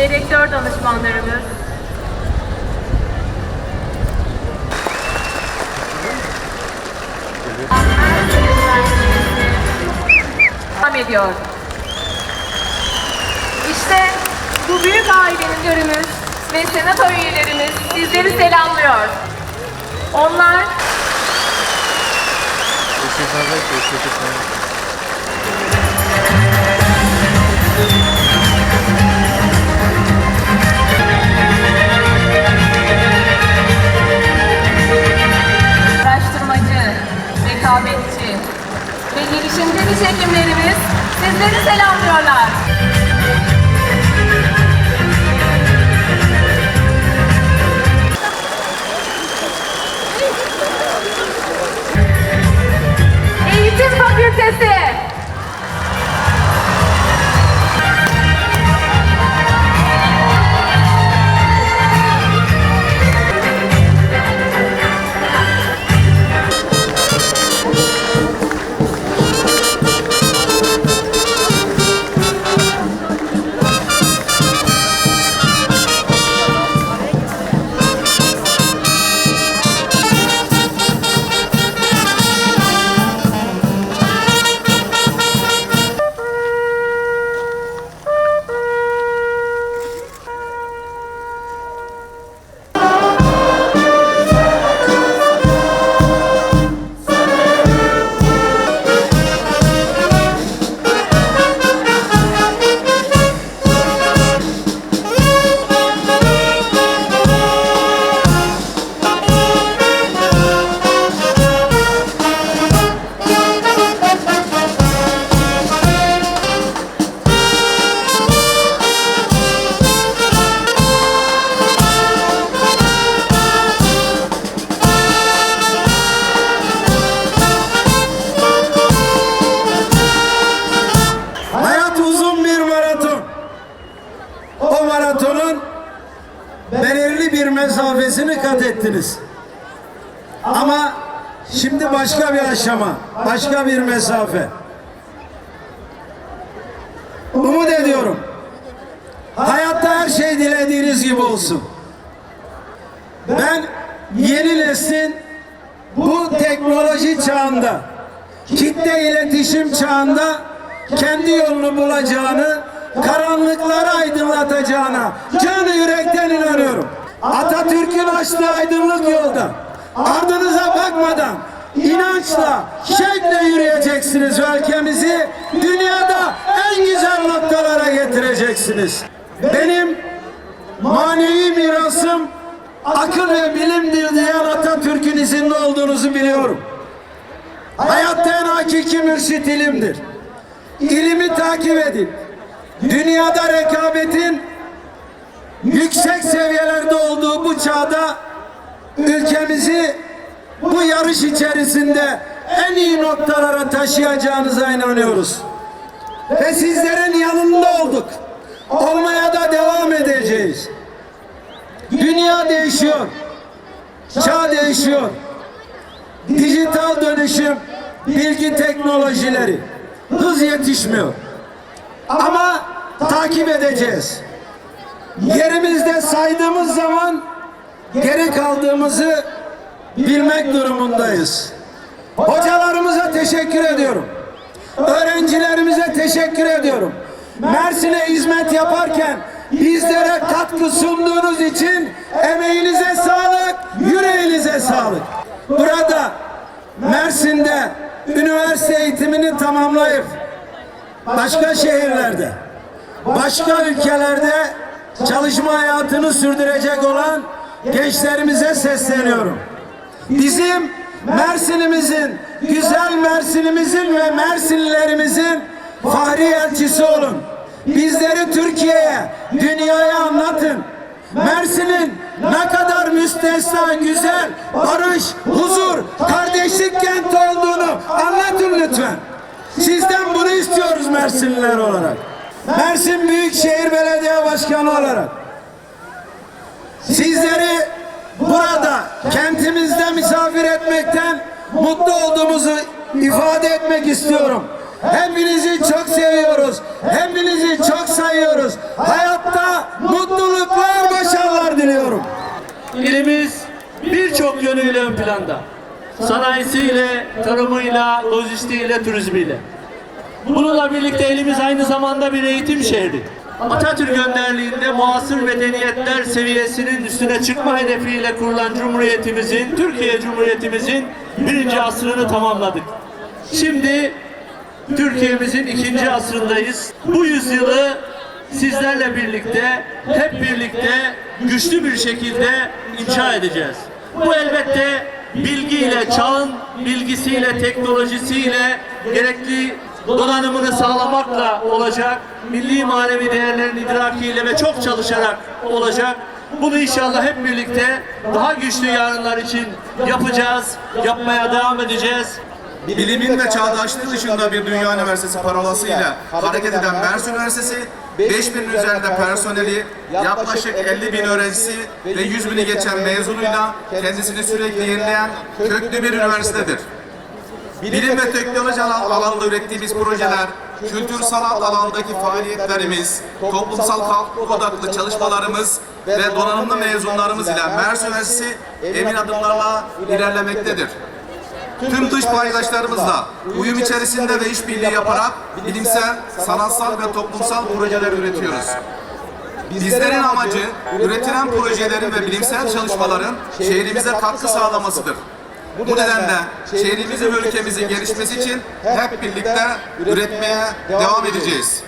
ve rektör danışmanlarımız, devam ediyor. İşte bu büyük ailenin görümüz ve senato üyelerimiz sizleri selamlıyor. Onlar araştırmacı, rekabetçi ve girişimci diş hekimlerimiz sizleri selamlıyorlar. Mesafesini kat ettiniz. Ama şimdi başka bir aşama, başka bir mesafe. Umut ediyorum. Hayatta her şey dilediğiniz gibi olsun. Ben yeni neslin bu teknoloji çağında, kitle iletişim çağında kendi yolunu bulacağını, karanlıkları aydınlatacağına canı yürekten inanıyorum. Atatürk'ün açtığı aydınlık yolda ardınıza bakmadan inançla, şevkle yürüyeceksiniz ve ülkemizi dünyada en güzel noktalara getireceksiniz. Benim manevi mirasım akıl ve bilimdir diyen Atatürk'ün izinde olduğunuzu biliyorum. Hayatta en hakiki mürşit ilimdir. İlimi takip edin. Dünyada rekabetin yüksek seviyelerde olduğu bu çağda ülkemizi bu yarış içerisinde en iyi noktalara taşıyacağınıza inanıyoruz. Ve sizlerin yanında olduk. Olmaya da devam edeceğiz. Dünya değişiyor. Çağ değişiyor. Dijital dönüşüm, bilgi teknolojileri hız yetişmiyor. Ama takip edeceğiz. Yerimizde saydığımız zaman geri kaldığımızı bilmek durumundayız. Hocalarımıza teşekkür ediyorum. Öğrencilerimize teşekkür ediyorum. Mersin'e hizmet yaparken bizlere katkı sunduğunuz için emeğinize sağlık, yüreğinize sağlık. Burada Mersin'de üniversite eğitimini tamamlayıp başka şehirlerde, başka ülkelerde çalışma hayatını sürdürecek olan gençlerimize sesleniyorum. Bizim Mersin'imizin, güzel Mersin'imizin ve Mersinlilerimizin fahri elçisi olun. Bizleri Türkiye'ye, dünyaya anlatın. Mersin'in ne kadar müstesna, güzel, barış, huzur, kardeşlik kent olduğunu anlatın lütfen. Sizden bunu istiyoruz Mersinliler olarak. Mersin Büyükşehir Belediye Başkanı olarak sizleri burada kentimizde misafir etmekten mutlu olduğumuzu ifade etmek istiyorum. Hepinizi çok seviyoruz. Hepinizi çok sayıyoruz. Hayatta mutluluklar, başarılar diliyorum. İlimiz birçok yönüyle ön planda. Sanayisiyle, tarımıyla, lojistiğiyle, turizmiyle. Bununla birlikte elimiz aynı zamanda bir eğitim şehri. Atatürk önderliğinde muasır medeniyetler seviyesinin üstüne çıkma hedefiyle kurulan Cumhuriyetimizin, Türkiye Cumhuriyetimizin birinci asrını tamamladık. Şimdi Türkiye'mizin ikinci asrındayız. Bu yüzyılı sizlerle birlikte, hep birlikte güçlü bir şekilde inşa edeceğiz. Bu elbette bilgiyle, çağın bilgisiyle, teknolojisiyle gerekli donanımını sağlamakla olacak. Milli manevi değerlerin idrakiyle ve çok çalışarak olacak. Bunu inşallah hep birlikte daha güçlü yarınlar için yapacağız, yapmaya devam edeceğiz. Bilimin ve çağdaşlık dışında bir dünya üniversitesi parolasıyla hareket eden Mersin Üniversitesi, 5000 üzerinde personeli, yaklaşık 50 bin öğrencisi ve 100 bini geçen mezunuyla kendisini sürekli yenileyen köklü bir üniversitedir. Bilim ve teknoloji alan- alanında ürettiğimiz projeler, kültür sanat alanındaki faaliyetlerimiz, toplumsal kalkınma odaklı çalışmalarımız ve donanımlı mezunlarımız ile Mersin Üniversitesi emin adımlarla ilerlemektedir. Tüm dış paydaşlarımızla uyum içerisinde ve işbirliği yaparak bilimsel, sanatsal ve toplumsal projeler üretiyoruz. Bizlerin amacı üretilen projelerin ve bilimsel çalışmaların şehrimize katkı sağlamasıdır. Bu nedenle şehrimizin ülkemizin gelişmesi için hep birlikte üretmeye devam edeceğiz.